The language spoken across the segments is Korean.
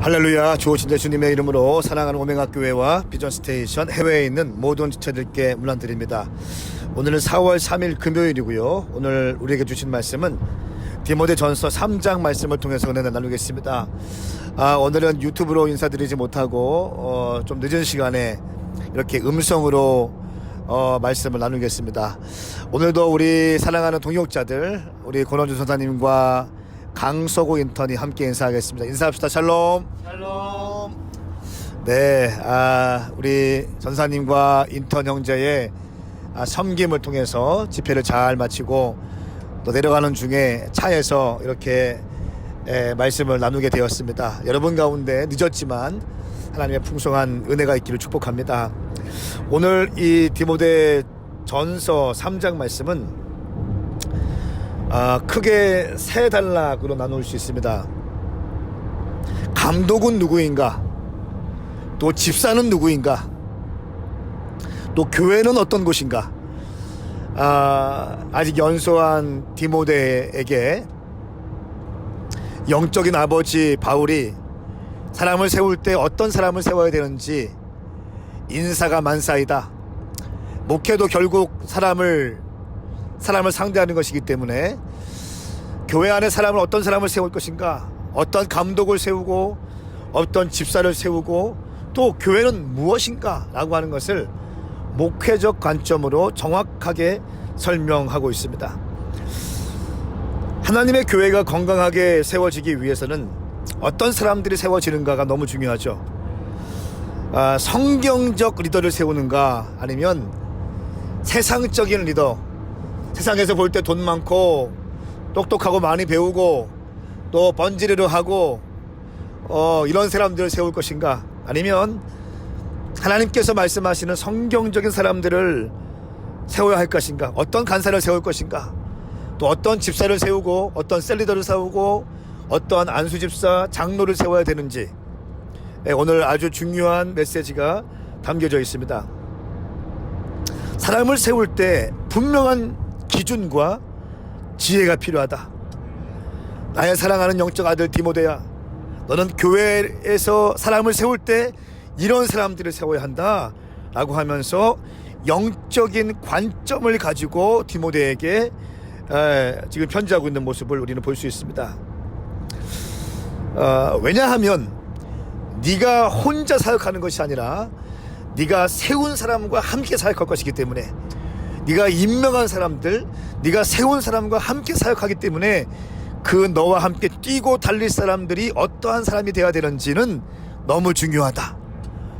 할렐루야 주오신 예수님의 이름으로 사랑하는 오메가 교회와 비전 스테이션 해외에 있는 모든 지체들께 문안드립니다. 오늘은 4월 3일 금요일이고요. 오늘 우리에게 주신 말씀은 디모데 전서 3장 말씀을 통해서 은혜를 나누겠습니다. 아, 오늘은 유튜브로 인사드리지 못하고 어, 좀 늦은 시간에 이렇게 음성으로 어, 말씀을 나누겠습니다. 오늘도 우리 사랑하는 동역자들 우리 권원주 선사님과 강서구 인턴이 함께 인사하겠습니다. 인사합시다. 샬롬. 샬롬. 네, 아, 우리 전사님과 인턴 형제의 아, 섬김을 통해서 집회를 잘 마치고 또 내려가는 중에 차에서 이렇게 에, 말씀을 나누게 되었습니다. 여러분 가운데 늦었지만 하나님의 풍성한 은혜가 있기를 축복합니다. 오늘 이 디모데 전서 3장 말씀은 아, 크게 세 단락으로 나눌 수 있습니다. 감독은 누구인가? 또 집사는 누구인가? 또 교회는 어떤 곳인가? 아, 아직 연소한 디모데에게 영적인 아버지 바울이 사람을 세울 때 어떤 사람을 세워야 되는지 인사가 만사이다. 목회도 결국 사람을 사람을 상대하는 것이기 때문에 교회 안에 사람을 어떤 사람을 세울 것인가, 어떤 감독을 세우고 어떤 집사를 세우고 또 교회는 무엇인가라고 하는 것을 목회적 관점으로 정확하게 설명하고 있습니다. 하나님의 교회가 건강하게 세워지기 위해서는 어떤 사람들이 세워지는가가 너무 중요하죠. 아, 성경적 리더를 세우는가 아니면 세상적인 리더 세상에서 볼 때 돈 많고 똑똑하고 많이 배우고 또 번지르르 하고 어, 이런 사람들을 세울 것인가? 아니면 하나님께서 말씀하시는 성경적인 사람들을 세워야 할 것인가? 어떤 간사를 세울 것인가? 또 어떤 집사를 세우고 어떤 셀리더를 세우고 어떠한 안수집사 장로를 세워야 되는지. 예, 오늘 아주 중요한 메시지가 담겨져 있습니다. 사람을 세울 때 분명한 기준과 지혜가 필요하다. 나의 사랑하는 영적 아들 디모데야, 너는 교회에서 사람을 세울 때 이런 사람들을 세워야 한다. 라고 하면서 영적인 관점을 가지고 디모데에게 에, 지금 편지하고 있는 모습을 우리는 볼 수 있습니다. 어, 왜냐하면 네가 혼자 사역하는 것이 아니라 네가 세운 사람과 함께 사역할 것이기 때문에 네가 임명한 사람들, 네가 세운 사람과 함께 사역하기 때문에 그 너와 함께 뛰고 달릴 사람들이 어떠한 사람이 되어야 되는지는 너무 중요하다.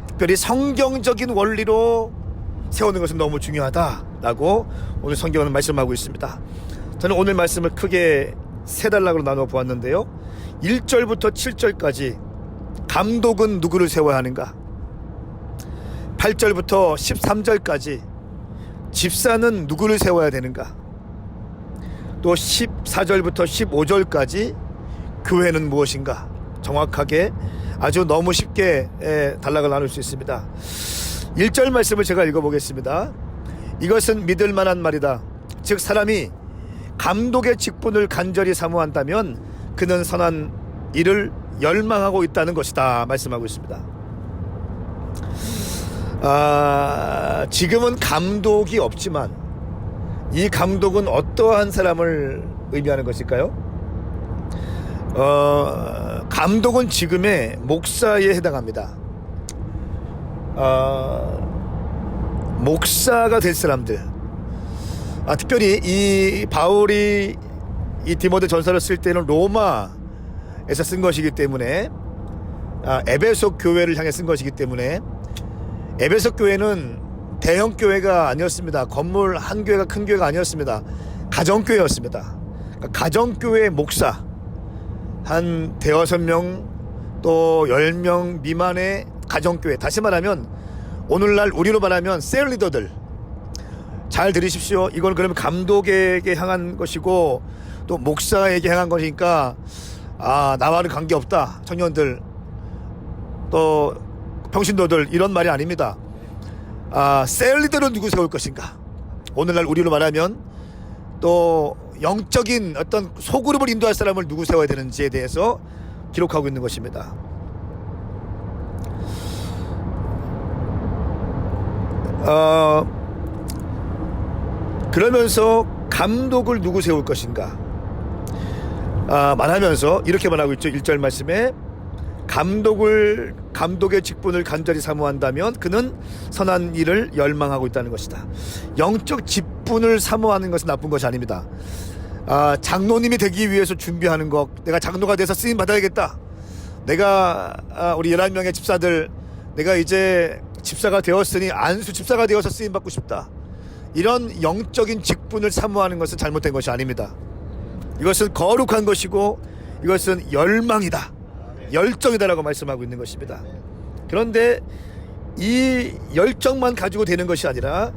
특별히 성경적인 원리로 세우는 것은 너무 중요하다라고 오늘 성경은 말씀하고 있습니다. 저는 오늘 말씀을 크게 세 단락으로 나눠 보았는데요. 1절부터 7절까지 감독은 누구를 세워야 하는가? 8절부터 13절까지 집사는 누구를 세워야 되는가? 또 14절부터 15절까지 교회는 무엇인가? 정확하게 아주 너무 쉽게 에, 단락을 나눌 수 있습니다. 1절 말씀을 제가 읽어보겠습니다. 이것은 믿을 만한 말이다. 즉 사람이 감독의 직분을 간절히 사모한다면 그는 선한 일을 열망하고 있다는 것이다 말씀하고 있습니다. 아, 지금은 감독이 없지만 이 감독은 어떠한 사람을 의미하는 것일까요? 어, 감독은 지금의 목사에 해당합니다. 어, 목사가 될 사람들. 아, 특별히 이 바울이 이 디모데 전서를 쓸 때는 로마에서 쓴 것이기 때문에 아, 에베소 교회를 향해 쓴 것이기 때문에 에베소 교회는 대형 교회가 아니었습니다. 건물 한 교회가 큰 교회가 아니었습니다. 가정 교회였습니다. 그러니까 가정 교회 목사 한 대여섯 명 또 열 명 미만의 가정 교회. 다시 말하면 오늘날 우리로 말하면 셀 리더들 잘 들으십시오. 이건 그러면 감독에게 향한 것이고 또 목사에게 향한 것이니까 아 나와는 관계 없다. 청년들 또 평신도들 이런 말이 아닙니다. 아, 셀리더는 누구 세울 것인가? 오늘날 우리로 말하면 또 영적인 어떤 소그룹을 인도할 사람을 누구 세워야 되는지에 대해서 기록하고 있는 것입니다. 어, 그러면서 감독을 누구 세울 것인가? 아, 말하면서 이렇게 말하고 있죠. 1절 말씀에 감독을 감독의 직분을 간절히 사모한다면 그는 선한 일을 열망하고 있다는 것이다. 영적 직분을 사모하는 것은 나쁜 것이 아닙니다. 아, 장로님이 되기 위해서 준비하는 것, 내가 장로가 돼서 쓰임 받아야겠다. 내가 아, 우리 11명의 집사들 내가 이제 집사가 되었으니 안수 집사가 되어서 쓰임 받고 싶다. 이런 영적인 직분을 사모하는 것은 잘못된 것이 아닙니다. 이것은 거룩한 것이고 이것은 열망이다. 열정이다라고 말씀하고 있는 것입니다. 그런데 이 열정만 가지고 되는 것이 아니라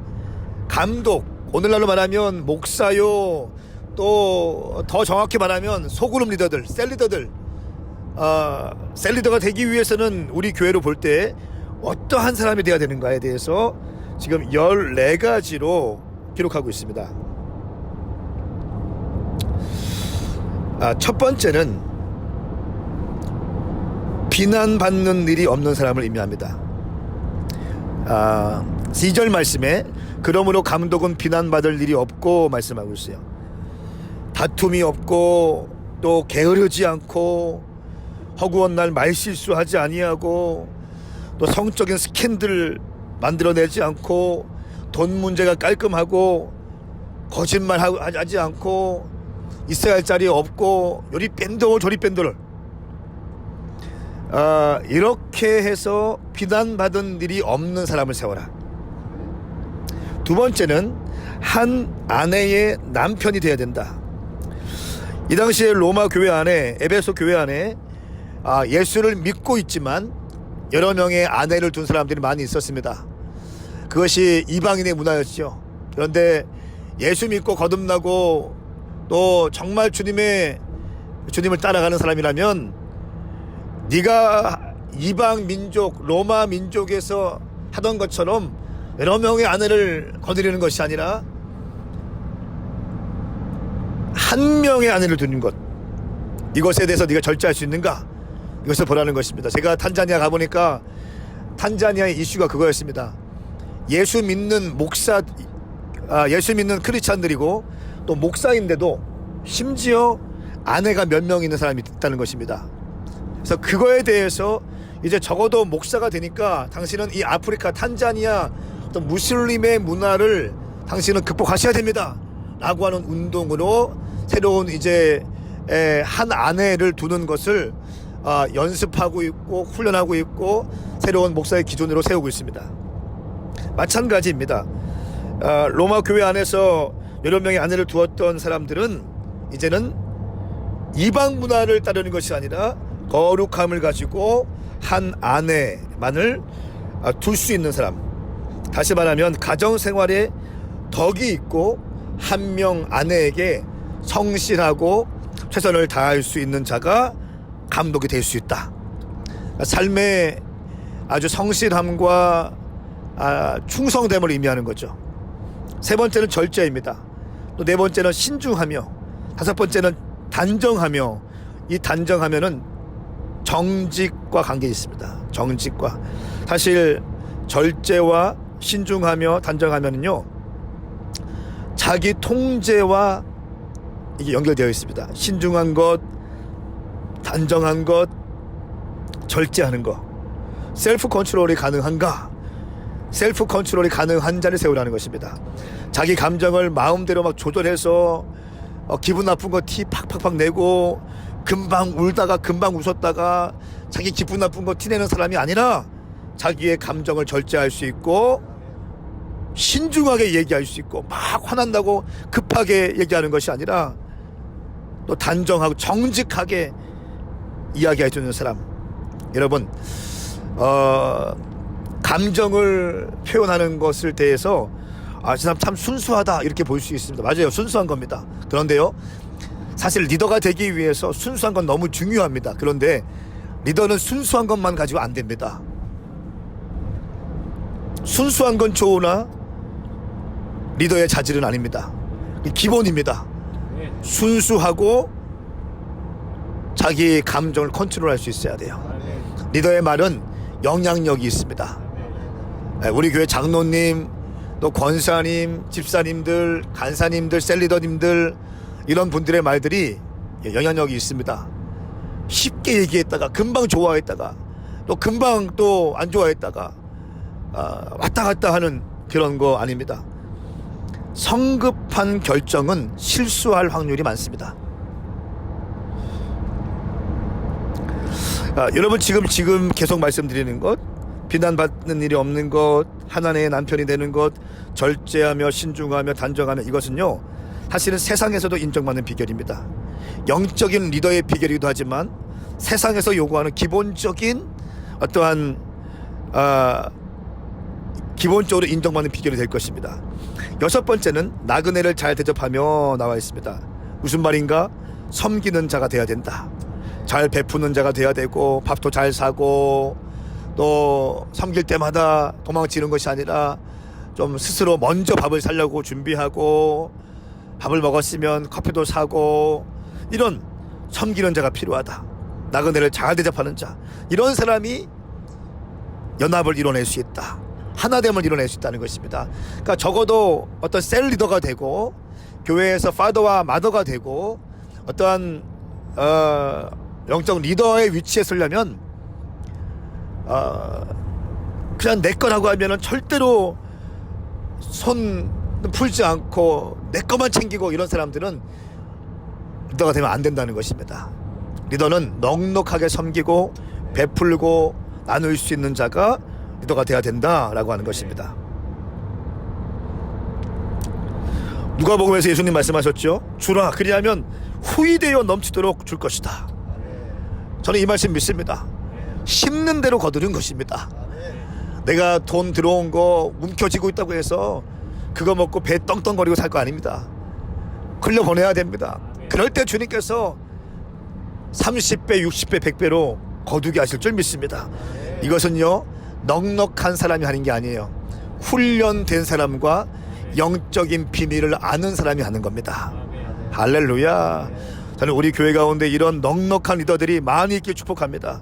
감독, 오늘날로 말하면 목사요, 또 더 정확히 말하면 소그룹 리더들, 셀 리더들, 어, 셀 리더가 되기 위해서는 우리 교회로 볼 때 어떠한 사람이 되어야 되는가에 대해서 지금 14가지로 기록하고 있습니다. 아, 첫 번째는 비난받는 일이 없는 사람을 의미합니다. 아, 2절 말씀에 그러므로 감독은 비난받을 일이 없고 말씀하고 있어요. 다툼이 없고 또 게으르지 않고 허구한 날 말실수하지 아니하고 또 성적인 스캔들 만들어내지 않고 돈 문제가 깔끔하고 거짓말 하지 않고 있어야 할 자리 없고 요리 뺀돌 저리 뺀돌 아, 이렇게 해서 비난받은 일이 없는 사람을 세워라. 두 번째는 한 아내의 남편이 되어야 된다. 이 당시에 로마 교회 안에 에베소 교회 안에 아, 예수를 믿고 있지만 여러 명의 아내를 둔 사람들이 많이 있었습니다. 그것이 이방인의 문화였죠. 그런데 예수 믿고 거듭나고 또 정말 주님의 주님을 따라가는 사람이라면 네가 이방 민족 로마 민족에서 하던 것처럼 여러 명의 아내를 거느리는 것이 아니라 한 명의 아내를 두는 것 이것에 대해서 네가 절제할 수 있는가 이것을 보라는 것입니다. 제가 탄자니아 가보니까 탄자니아의 이슈가 그거였습니다. 예수 믿는 목사, 아, 예수 믿는 크리스찬들이고 또 목사인데도 심지어 아내가 몇 명 있는 사람이 있다는 것입니다. 그래서 그거에 대해서 이제 적어도 목사가 되니까 당신은 이 아프리카 탄자니아 어떤 무슬림의 문화를 당신은 극복하셔야 됩니다. 라고 하는 운동으로 새로운 이제 에, 한 아내를 두는 것을 아, 연습하고 있고 훈련하고 있고 새로운 목사의 기준으로 세우고 있습니다. 마찬가지입니다. 아, 로마 교회 안에서 여러 명의 아내를 두었던 사람들은 이제는 이방 문화를 따르는 것이 아니라 거룩함을 가지고 한 아내만을 아, 둘수 있는 사람. 다시 말하면 가정 생활에 덕이 있고 한 명 아내에게 성실하고 최선을 다할 수 있는 자가 감독이 될 수 있다. 삶의 아주 성실함과 아, 충성됨을 의미하는 거죠. 세 번째는 절제입니다. 또 네 번째는 신중하며 다섯 번째는 단정하며 이 단정하면은 정직과 관계 있습니다. 정직과 사실 절제와 신중하며 단정하면은요 자기 통제와 이게 연결되어 있습니다. 신중한 것, 단정한 것, 절제하는 것. 셀프 컨트롤이 가능한가? 셀프 컨트롤이 가능한 자를 세우라는 것입니다. 자기 감정을 마음대로 막 조절해서 어, 기분 나쁜 거 티 팍팍팍 내고 금방 울다가 금방 웃었다가 자기 기분 나쁜 거 티내는 사람이 아니라 자기의 감정을 절제할 수 있고 신중하게 얘기할 수 있고 막 화난다고 급하게 얘기하는 것이 아니라 또 단정하고 정직하게 이야기해 주는 사람. 여러분, 어, 감정을 표현하는 것을 대해서 아, 저 사람 참 순수하다 이렇게 볼 수 있습니다. 맞아요. 순수한 겁니다. 그런데요. 사실 리더가 되기 위해서 순수한 건 너무 중요합니다. 그런데 리더는 순수한 것만 가지고 안 됩니다. 순수한 건 좋으나 리더의 자질은 아닙니다. 기본입니다. 순수하고 자기 감정을 컨트롤할 수 있어야 돼요. 리더의 말은 영향력이 있습니다. 예, 우리 교회 장로님, 또 권사님, 집사님들, 간사님들, 셀리더님들 이런 분들의 말들이 예, 영향력이 있습니다. 쉽게 얘기했다가 금방 좋아했다가 또 금방 또 안 좋아했다가 아, 왔다 갔다 하는 그런 거 아닙니다. 성급한 결정은 실수할 확률이 많습니다. 아, 여러분 지금 지금 계속 말씀드리는 것 비난받는 일이 없는 것 하나님의 남편이 되는 것 절제하며 신중하며 단정하며 이것은요 사실은 세상에서도 인정받는 비결입니다. 영적인 리더의 비결이기도 하지만 세상에서 요구하는 기본적인 어떠한 아, 기본적으로 인정받는 비결이 될 것입니다. 여섯 번째는 나그네를 잘 대접하며 나와 있습니다. 무슨 말인가? 섬기는 자가 돼야 된다. 잘 베푸는 자가 돼야 되고 밥도 잘 사고 또 섬길 때마다 도망치는 것이 아니라 좀 스스로 먼저 밥을 살려고 준비하고 밥을 먹었으면 커피도 사고 이런 섬기는 자가 필요하다. 나그네를 잘 대접하는 자. 이런 사람이 연합을 이뤄낼 수 있다. 하나됨을 이뤄낼 수 있다는 것입니다. 그러니까 적어도 어떤 셀 리더가 되고 교회에서 파더와 마더가 되고 어떠한 어, 영적 리더의 위치에 서려면 어, 그냥 내 거라고 하면은 절대로 손 풀지 않고 내 것만 챙기고 이런 사람들은 리더가 되면 안 된다는 것입니다. 리더는 넉넉하게 섬기고 베풀고 나눌 수 있는 자가 리더가 돼야 된다라고 하는 것입니다. 누가복음에서 예수님 말씀하셨죠. 주라 그리하면 후이되어 넘치도록 줄 것이다. 저는 이 말씀 믿습니다. 심는 대로 거두는 것입니다. 내가 돈 들어온 거 움켜쥐고 있다고 해서 그거 먹고 배 떵떵거리고 살 거 아닙니다. 흘려 보내야 됩니다. 그럴 때 주님께서 30배, 60배, 100배로 거두게 하실 줄 믿습니다. 이것은요, 넉넉한 사람이 하는 게 아니에요. 훈련된 사람과 영적인 비밀을 아는 사람이 하는 겁니다. 할렐루야. 저는 우리 교회 가운데 이런 넉넉한 리더들이 많이 있길 축복합니다.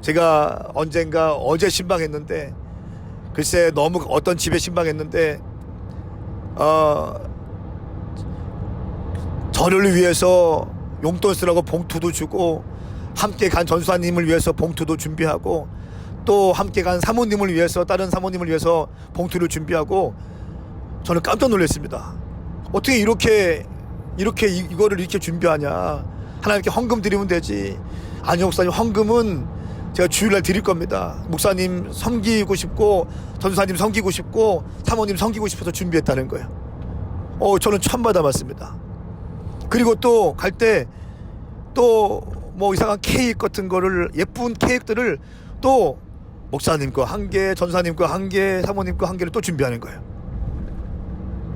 제가 언젠가 어제 신방했는데 글쎄 너무 어떤 집에 신방했는데 어 저를 위해서 용돈 쓰라고 봉투도 주고 함께 간 전수사님을 위해서 봉투도 준비하고 또 함께 간 사모님을 위해서 다른 사모님을 위해서 봉투를 준비하고 저는 깜짝 놀랐습니다. 어떻게 이렇게 이렇게 이- 이거를 이렇게 준비하냐? 하나님께 헌금 드리면 되지. 아니 목사님 헌금은 제가 주일날 드릴 겁니다. 목사님 섬기고 싶고 전사님 섬기고 싶고 사모님 섬기고 싶어서 준비했다는 거예요. 어 저는 처음 받아봤습니다. 그리고 또 갈 때 또 뭐 이상한 케이크 같은 거를 예쁜 케이크들을 또 목사님 거 한 개, 전사님 거 한 개, 사모님 거 한 개를 또 준비하는 거예요.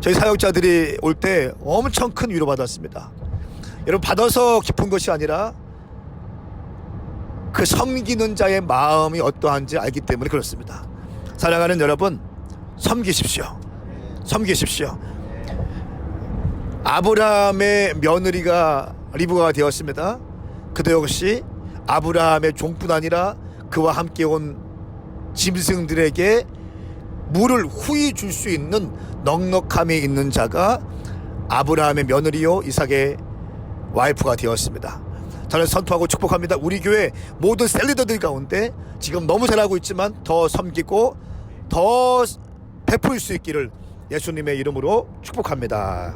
저희 사역자들이 올 때 엄청 큰 위로 받았습니다. 여러분 받아서 기쁜 것이 아니라 그 섬기는 자의 마음이 어떠한지 알기 때문에 그렇습니다. 사랑하는 여러분, 섬기십시오. 섬기십시오. 아브라함의 며느리가 리브가가 되었습니다. 그도 역시 아브라함의 종뿐 아니라 그와 함께 온 짐승들에게 물을 후히 줄 수 있는 넉넉함이 있는 자가 아브라함의 며느리요 이삭의 와이프가 되었습니다. 저는 선포하고 축복합니다. 우리 교회 모든 셀리더들 가운데 지금 너무 잘하고 있지만 더 섬기고 더 베풀 수 있기를 예수님의 이름으로 축복합니다.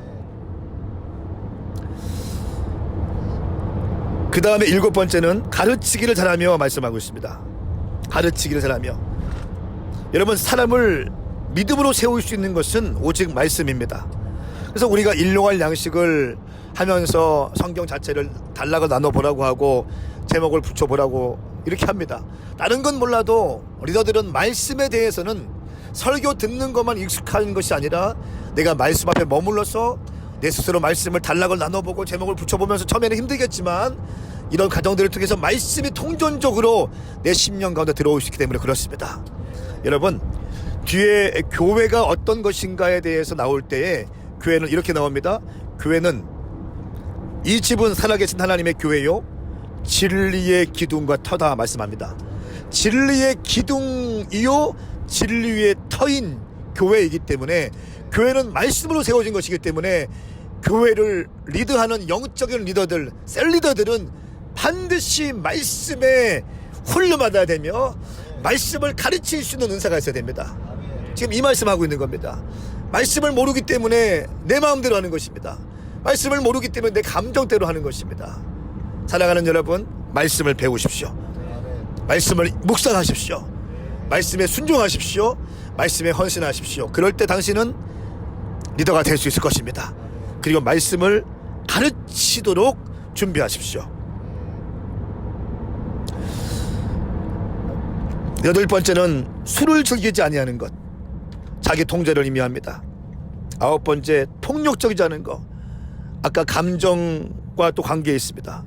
그 다음에 일곱 번째는 가르치기를 잘하며 말씀하고 있습니다. 가르치기를 잘하며 여러분 사람을 믿음으로 세울 수 있는 것은 오직 말씀입니다. 그래서 우리가 일용할 양식을 하면서 성경 자체를 단락을 나눠 보라고 하고 제목을 붙여 보라고 이렇게 합니다. 다른 건 몰라도 리더들은 말씀에 대해서는 설교 듣는 것만 익숙한 것이 아니라 내가 말씀 앞에 머물러서 내 스스로 말씀을 단락을 나눠보고 제목을 붙여보면서 처음에는 힘들겠지만 이런 과정들을 통해서 말씀이 통전적으로 내 심령 가운데 들어올 수 있기 때문에 그렇습니다. 여러분 뒤에 교회가 어떤 것인가에 대해서 나올 때에 교회는 이렇게 나옵니다. 교회는 이 집은 살아계신 하나님의 교회요 진리의 기둥과 터다 말씀합니다. 진리의 기둥이요 진리의 터인 교회이기 때문에 교회는 말씀으로 세워진 것이기 때문에 교회를 리드하는 영적인 리더들, 셀 리더들은 반드시 말씀에 훈련받아야 되며 말씀을 가르칠 수 있는 은사가 있어야 됩니다. 지금 이 말씀하고 있는 겁니다. 말씀을 모르기 때문에 내 마음대로 하는 것입니다. 말씀을 모르기 때문에 내 감정대로 하는 것입니다. 사랑하는 여러분, 말씀을 배우십시오. 말씀을 묵상하십시오. 말씀에 순종하십시오. 말씀에 헌신하십시오. 그럴 때 당신은 리더가 될 수 있을 것입니다. 그리고 말씀을 가르치도록 준비하십시오. 여덟 번째는 술을 즐기지 아니하는 것. 자기 통제를 의미합니다. 아홉 번째 폭력적이지 않은 것. 아까 감정과 또 관계에 있습니다.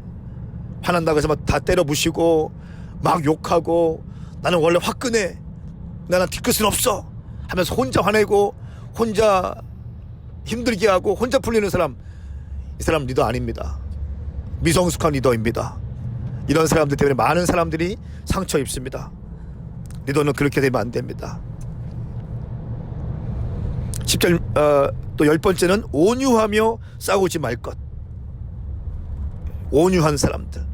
화난다고 해서 막 다 때려 부시고 막 욕하고 나는 원래 화끈해. 나는 뒤끝은 없어. 하면서 혼자 화내고 혼자 힘들게 하고 혼자 풀리는 사람 이 사람 리더 아닙니다. 미성숙한 리더입니다. 이런 사람들 때문에 많은 사람들이 상처 입습니다. 리더는 그렇게 되면 안 됩니다. 10절 어, 또열 번째는 온유하며 싸우지 말 것. 온유한 사람들.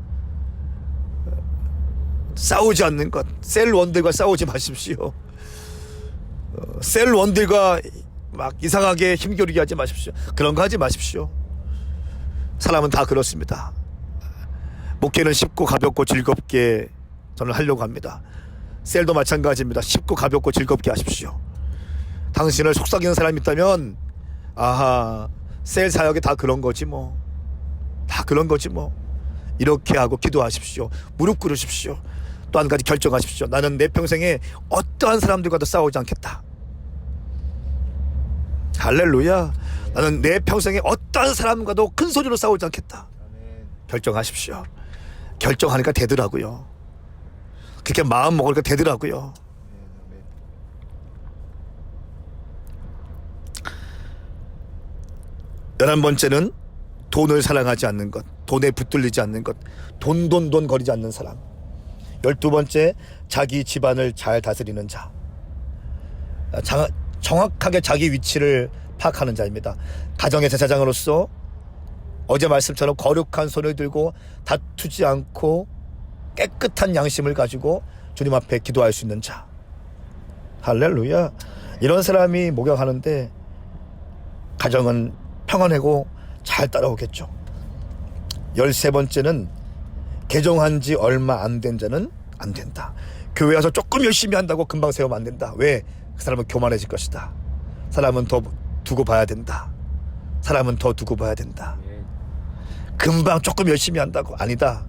싸우지 않는 것. 셀 원들과 싸우지 마십시오. 어, 셀 원들과 막 이상하게 힘겨루게 하지 마십시오. 그런 거 하지 마십시오. 사람은 다 그렇습니다. 목회는 쉽고 가볍고 즐겁게 저는 하려고 합니다. 셀도 마찬가지입니다. 쉽고 가볍고 즐겁게 하십시오. 당신을 속삭이는 사람이 있다면 아하 셀 사역이 다 그런 거지 뭐. 다 그런 거지 뭐. 이렇게 하고 기도하십시오. 무릎 꿇으십시오. 또 한 가지 결정하십시오. 나는 내 평생에 어떠한 사람들과도 싸우지 않겠다. 할렐루야. 나는 내 평생에 어떠한 사람과도 큰 소리로 싸우지 않겠다. 결정하십시오. 결정하니까 되더라고요. 그렇게 마음 먹으니까 되더라고요. 열한 번째는 돈을 사랑하지 않는 것, 돈에 붙들리지 않는 것, 돈, 돈, 돈 거리지 않는 사람. 열두 번째, 자기 집안을 잘 다스리는 자. 아, 자- 정확하게 자기 위치를 파악하는 자입니다. 가정의 제사장으로서 어제 말씀처럼 거룩한 손을 들고 다투지 않고 깨끗한 양심을 가지고 주님 앞에 기도할 수 있는 자. 할렐루야. 이런 사람이 목욕하는데 가정은 평안하고 잘 따라오겠죠. 열세 번째는 개종한 지 얼마 안 된 자는 안 된다. 교회 와서 조금 열심히 한다고 금방 세우면 안 된다. 왜? 그 사람은 교만해질 것이다. 사람은 더 두고 봐야 된다. 사람은 더 두고 봐야 된다. 금방 조금 열심히 한다고 아니다.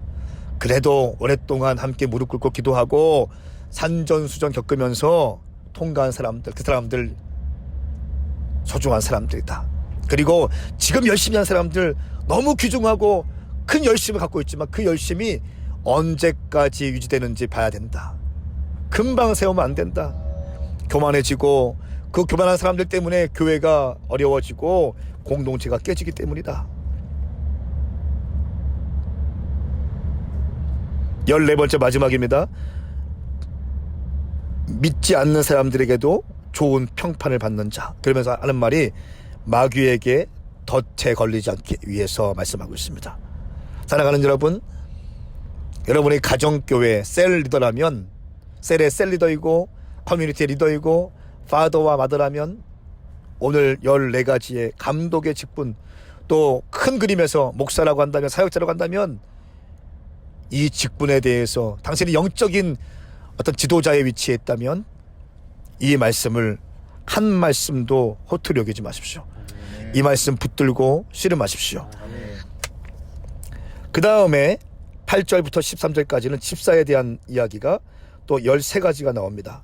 그래도 오랫동안 함께 무릎 꿇고 기도하고 산전수전 겪으면서 통과한 사람들, 그 사람들 소중한 사람들이다. 그리고 지금 열심히 한 사람들 너무 귀중하고 큰 열심을 갖고 있지만 그 열심이 언제까지 유지되는지 봐야 된다. 금방 세우면 안 된다. 교만해지고 그 교만한 사람들 때문에 교회가 어려워지고 공동체가 깨지기 때문이다. 열네 번째 마지막입니다. 믿지 않는 사람들에게도 좋은 평판을 받는 자. 그러면서 하는 말이 마귀에게 덫에 걸리지 않기 위해서 말씀하고 있습니다. 사랑하는 여러분, 여러분이 가정교회 셀 리더라면 셀의 셀 리더이고 커뮤니티 리더이고 파더와 마더라면 오늘 14가지의 감독의 직분 또 큰 그림에서 목사라고 한다면 사역자라고 한다면 이 직분에 대해서 당신이 영적인 어떤 지도자의 위치에 있다면 이 말씀을 한 말씀도 허투루 여기지 마십시오. 이 말씀 붙들고 씨름하십시오. 그 다음에 8절부터 13절까지는 집사에 대한 이야기가 또 13가지가 나옵니다.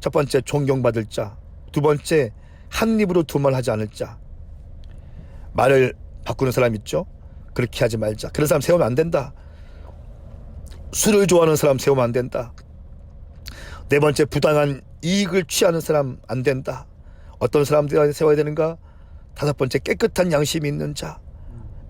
첫 번째 존경받을 자, 두 번째 한 입으로 두 말 하지 않을 자. 말을 바꾸는 사람 있죠? 그렇게 하지 말자. 그런 사람 세우면 안 된다. 술을 좋아하는 사람 세우면 안 된다. 네 번째 부당한 이익을 취하는 사람 안 된다. 어떤 사람들이 세워야 되는가? 다섯 번째 깨끗한 양심이 있는 자.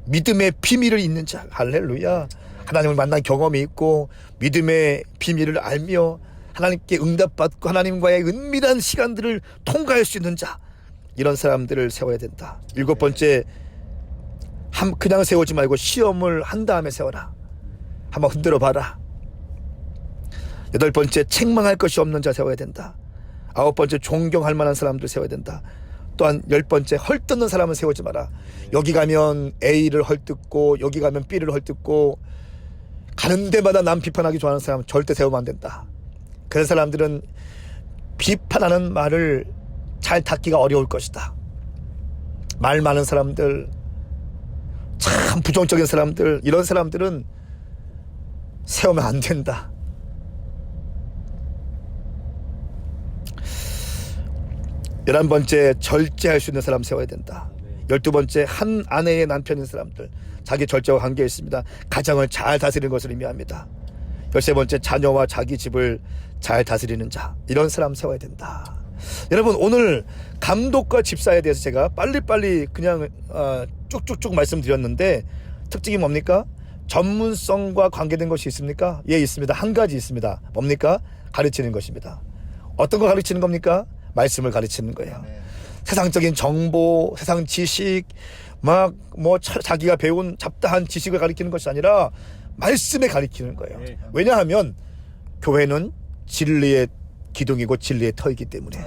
믿음의 비밀을 있는 자. 할렐루야. 하나님을 만난 경험이 있고 믿음의 비밀을 알며 하나님께 응답받고 하나님과의 은밀한 시간들을 통과할 수 있는 자 이런 사람들을 세워야 된다. 일곱 번째 한 그냥 세우지 말고 시험을 한 다음에 세워라. 한번 흔들어 봐라. 여덟 번째 책망할 것이 없는 자 세워야 된다. 아홉 번째 존경할 만한 사람들 세워야 된다. 또한 열 번째 헐뜯는 사람은 세우지 마라. 여기 가면 A를 헐뜯고 여기 가면 B를 헐뜯고 가는 데마다 남 비판하기 좋아하는 사람은 절대 세우면 안 된다. 그런 사람들은 비판하는 말을 잘 닫기가 어려울 것이다. 말 많은 사람들, 참 부정적인 사람들, 이런 사람들은 세우면 안 된다. 열한 번째 절제할 수 있는 사람 세워야 된다. 열두 번째 한 아내의 남편인 사람들 자기 절제와 관계 있습니다. 가정을 잘 다스리는 것을 의미합니다. 열세 번째 자녀와 자기 집을 잘 다스리는 자 이런 사람 세워야 된다. 여러분 오늘 감독과 집사에 대해서 제가 빨리빨리 그냥 어, 쭉쭉쭉 말씀드렸는데 특징이 뭡니까? 전문성과 관계된 것이 있습니까? 예 있습니다. 한 가지 있습니다. 뭡니까? 가르치는 것입니다. 어떤 거 가르치는 겁니까? 말씀을 가르치는 거예요. 세상적인 정보, 세상 지식, 막 뭐 자기가 배운 잡다한 지식을 가리키는 것이 아니라 말씀에 가리키는 거예요. 네. 왜냐하면 교회는 진리의 기둥이고 진리의 터이기 때문에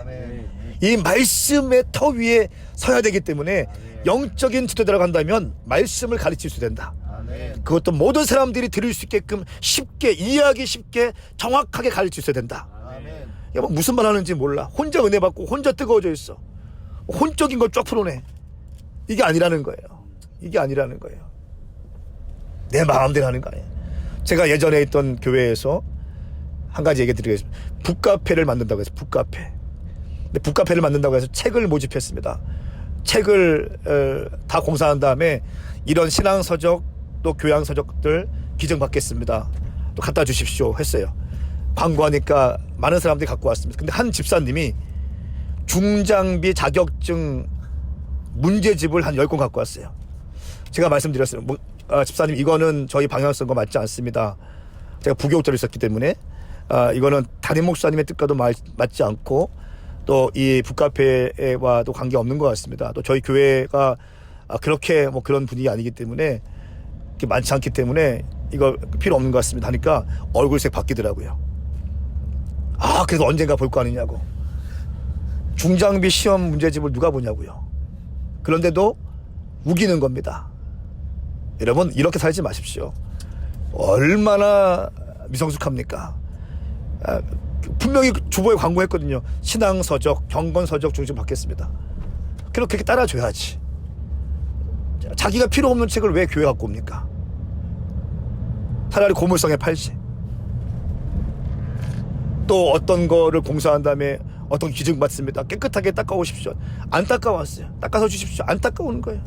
이 말씀의 터 위에 서야 되기 때문에 영적인 지도자라고 한다면 말씀을 가르칠 수 된다. 아멘. 그것도 모든 사람들이 들을 수 있게끔 쉽게 이해하기 쉽게 정확하게 가르칠 수 있어야 된다. 야, 뭐 무슨 말 하는지 몰라. 혼자 은혜 받고 혼자 뜨거워져 있어. 혼적인 걸 쫙 풀어내. 이게 아니라는 거예요. 이게 아니라는 거예요. 내 마음대로 하는 거 아니에요. 제가 예전에 있던 교회에서 한 가지 얘기 드리겠습니다. 북카페를 만든다고 해서 북카페. 근데 북카페를 만든다고 해서 책을 모집했습니다. 책을 어, 다 공사한 다음에 이런 신앙 서적 또 교양 서적들 기증받겠습니다. 또 갖다 주십시오 했어요. 광고하니까 많은 사람들이 갖고 왔습니다. 근데 한 집사님이 중장비 자격증 문제집을 한 10권 갖고 왔어요. 제가 말씀드렸어요. 뭐, 아, 집사님 이거는 저희 방향성과 맞지 않습니다. 제가 부교육자로 있었기 때문에 아, 이거는 담임 목사님의 뜻과도 말, 맞지 않고 또 이 북카페와도 관계 없는 것 같습니다. 또 저희 교회가 아, 그렇게 뭐 그런 분위기 아니기 때문에 많지 않기 때문에 이거 필요 없는 것 같습니다. 하니까 얼굴색 바뀌더라고요. 아, 그래도 언젠가 볼 거 아니냐고. 중장비 시험 문제집을 누가 보냐고요. 그런데도 우기는 겁니다. 여러분 이렇게 살지 마십시오. 얼마나 미성숙합니까? 아, 분명히 주보에 광고했거든요. 신앙서적, 경건서적 중심 받겠습니다. 그렇게 따라줘야지. 자기가 필요 없는 책을 왜 교회 갖고 옵니까? 차라리 고물성에 팔지. 또 어떤 거를 공사한 다음에 어떤 기증 받습니다. 깨끗하게 닦아오십시오. 안 닦아왔어요. 닦아서 주십시오. 안 닦아오는 거예요.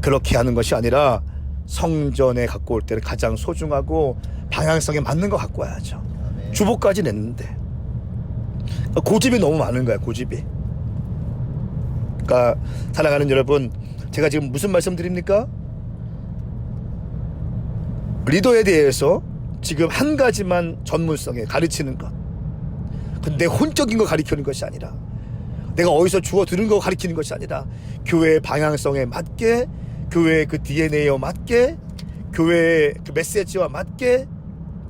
그렇게 하는 것이 아니라 성전에 갖고 올 때는 가장 소중하고 방향성에 맞는 거 갖고 와야죠. 주보까지 냈는데 고집이 너무 많은 거야. 고집이. 그러니까 사랑하는 여러분, 제가 지금 무슨 말씀 드립니까? 리더에 대해서 지금 한 가지만 전문성에 가르치는 것. 근데 혼적인 거 가르치는 것이 아니라 내가 어디서 주워 들은 거 가르치는 것이 아니라 교회의 방향성에 맞게 교회의 그 DNA에 맞게 교회의 그 메시지와 맞게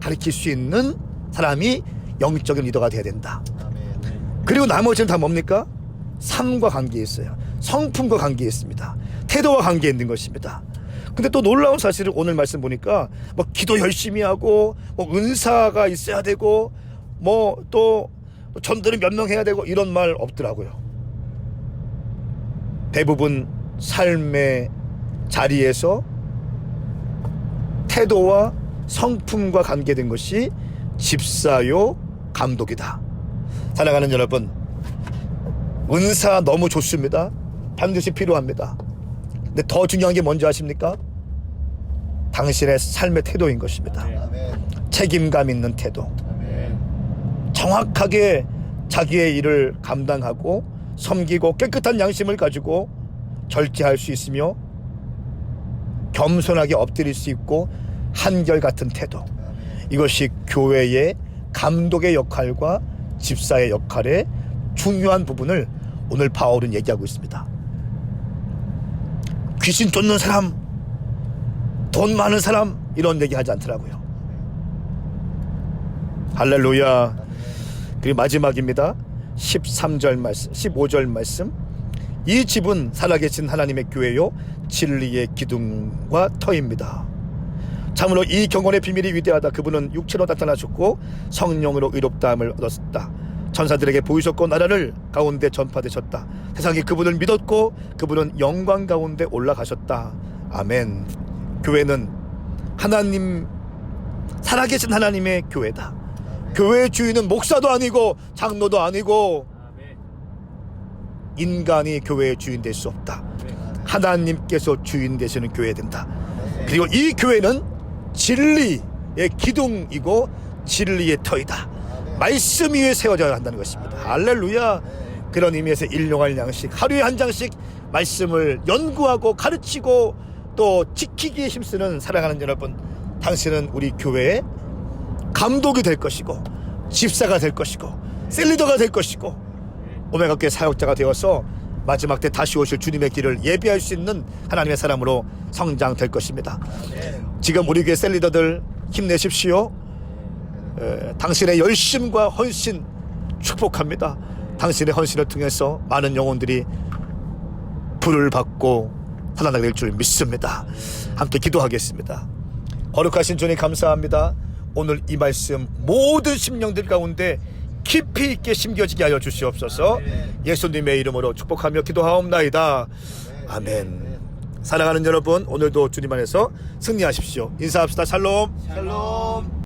가르칠 수 있는 사람이 영적인 리더가 돼야 된다. 그리고 나머지는 다 뭡니까? 삶과 관계 있어요. 성품과 관계 있습니다. 태도와 관계 있는 것입니다. 근데 또 놀라운 사실을 오늘 말씀 보니까 뭐 기도 열심히 하고 뭐 은사가 있어야 되고 뭐 또 전도를 몇 명 해야 되고 이런 말 없더라고요. 대부분 삶의 자리에서 태도와 성품과 관계된 것이 집사요 감독이다. 사랑하는 여러분, 은사 너무 좋습니다. 반드시 필요합니다. 근데 더 중요한 게 뭔지 아십니까? 당신의 삶의 태도인 것입니다. 아멘. 책임감 있는 태도. 정확하게 자기의 일을 감당하고 섬기고 깨끗한 양심을 가지고 절제할 수 있으며 겸손하게 엎드릴 수 있고 한결 같은 태도. 이것이 교회의 감독의 역할과 집사의 역할의 중요한 부분을 오늘 바울은 얘기하고 있습니다. 귀신 쫓는 사람, 돈 많은 사람 이런 얘기 하지 않더라고요. 할렐루야. 그리고 마지막입니다. 13절 말씀, 15절 말씀. 이 집은 살아계신 하나님의 교회요 진리의 기둥과 터입니다. 참으로 이 경건의 비밀이 위대하다. 그분은 육체로 나타나셨고 성령으로 의롭다함을 얻었다. 천사들에게 보이셨고 나라를 가운데 전파되셨다. 세상이 그분을 믿었고 그분은 영광 가운데 올라가셨다. 아멘. 교회는 하나님 살아계신 하나님의 교회다. 교회의 주인은 목사도 아니고 장로도 아니고 인간이 교회의 주인 될 수 없다. 하나님께서 주인 되시는 교회 된다. 그리고 이 교회는 진리의 기둥이고 진리의 터이다. 말씀 위에 세워져야 한다는 것입니다. 할렐루야. 그런 의미에서 일용할 양식 하루에 한 장씩 말씀을 연구하고 가르치고 또 지키기에 힘쓰는 사랑하는 여러분 당신은 우리 교회의 감독이 될 것이고 집사가 될 것이고 셀리더가 될 것이고 오메가교회 사역자가 되어서 마지막 때 다시 오실 주님의 길을 예비할 수 있는 하나님의 사람으로 성장될 것입니다. 지금 우리 교회 셀리더들 힘내십시오. 에, 당신의 열심과 헌신 축복합니다. 당신의 헌신을 통해서 많은 영혼들이 불을 받고 살아나게 될 줄 믿습니다. 함께 기도하겠습니다. 거룩하신 주님 감사합니다. 오늘 이 말씀 모든 심령들 가운데 깊이 있게 심겨지게 하여 주시옵소서. 예수님의 이름으로 축복하며 기도하옵나이다. 아멘. 사랑하는 여러분, 오늘도 주님 안에서 승리하십시오. 인사합시다. 샬롬. 샬롬.